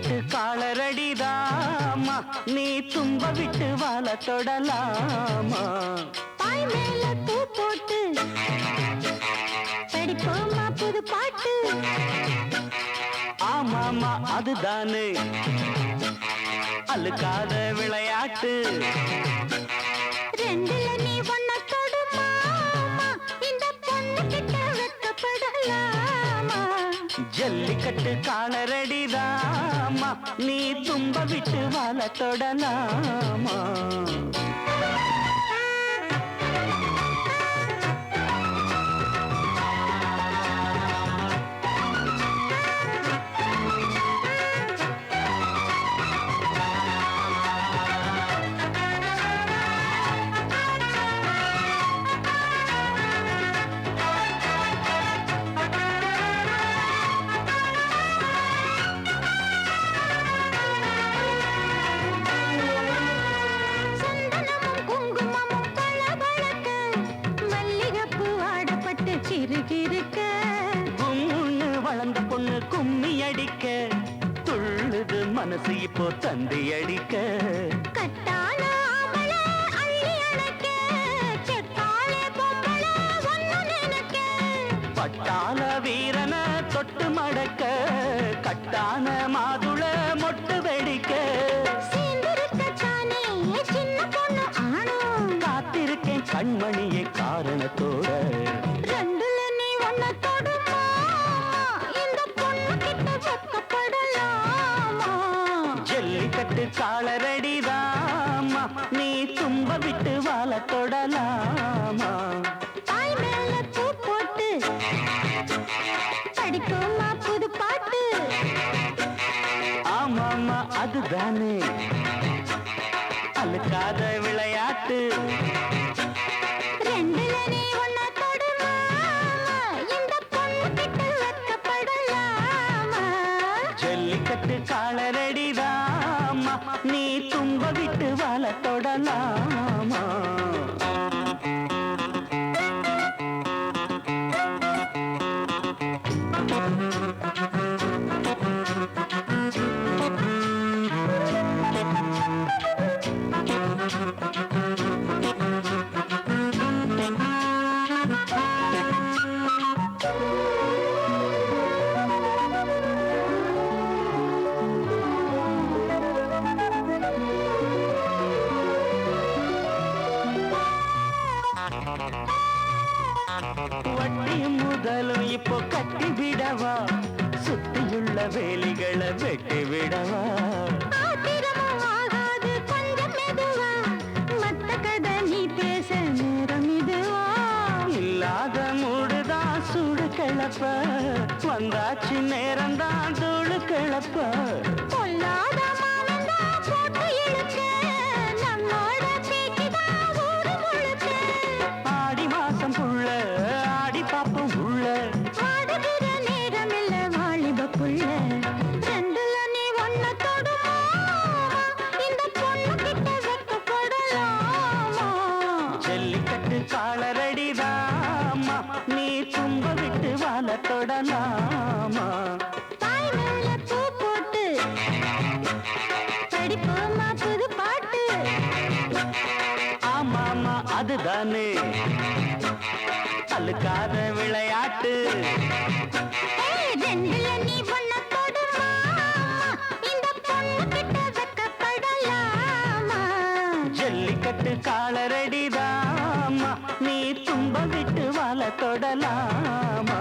ஜல்லிக்கட்டு காலரடிதாமா நீ தும்ப விட்டு வாழ தொடலாமா. பாய் மேல பூ போட்டு படிப்போமா புது பாட்டு. ஆமாமா அதுதானே. அழுக்காத விளையாட்டு. ரெண்டுல நீ ஒன்ன தொடுமா நீ தும்ப விட்டு வாழ தொடலாமா அடிக்க துள்ளுது மனசு இப்போ தந்தி அடிக்க பட்டாள வீரன தொட்டு மடக்க. கட்டான மாதுள மொட்டு வெடிக்க. காத்திருக்கேன் கண்மணியே காரணத்தோட. ஜல்லிக்கட்டு காலரடிதாமா நீ தும்ப விட்டு வாழ தொடலாமா? தாய் மேல பூ போட்டு படிப்போமா புது பாட்டு? ஆமாமா அதுதானே. அழுக்காத விளையாட்டு. இப்போ கட்டி விடவா? சுத்தியுள்ள வேலிகளை வெட்டி விடவா? பேச நேரம் வந்தாச்சு நேரம்தான் தூளு கிளப்ப. பொல்லாத ஆடி மாசம் புள்ள காலரடிதாமா நீ தும்ப விட்டு வாழ தொடலாமா அதுதானே. அழுக்காத விளையாட்டு. ஜல்லிக்கட்டு காலரடிதாமா நீ தும்ப விட்டு வாழ தொடலாமா